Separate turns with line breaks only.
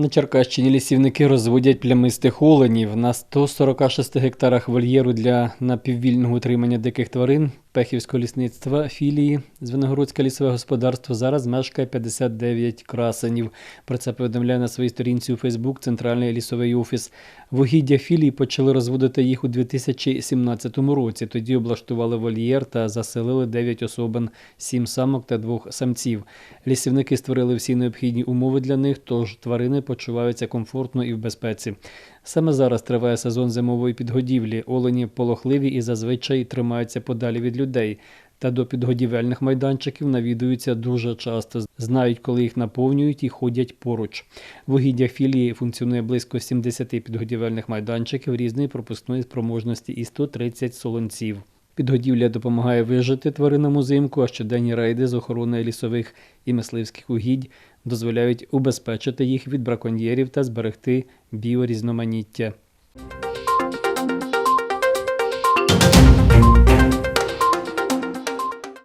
На Черкащині лісівники розводять плямистих оленів. На 146 гектарах вольєру для напіввільного утримання диких тварин Пехівського лісництва філії Звенигородське лісове господарство зараз мешкає 59 красенів. Про це повідомляє на своїй сторінці у Фейсбук Центральний лісовий офіс. Вугіддя філії почали розводити їх у 2017 році. Тоді облаштували вольєр та заселили 9 особин, 7 самок та 2 самців. Лісівники створили всі необхідні умови для них, тож тварини почуваються комфортно і в безпеці. Саме зараз триває сезон зимової підгодівлі. Олені полохливі і зазвичай тримаються подалі від людей. Та до підгодівельних майданчиків навідуються дуже часто, знають, коли їх наповнюють і ходять поруч. В угіддях філії функціонує близько 70 підгодівельних майданчиків різної пропускної спроможності і 130 солонців. Підгодівля допомагає вижити тваринам узимку, а щоденні рейди з охорони лісових і мисливських угідь дозволяють убезпечити їх від браконьєрів та зберегти біорізноманіття.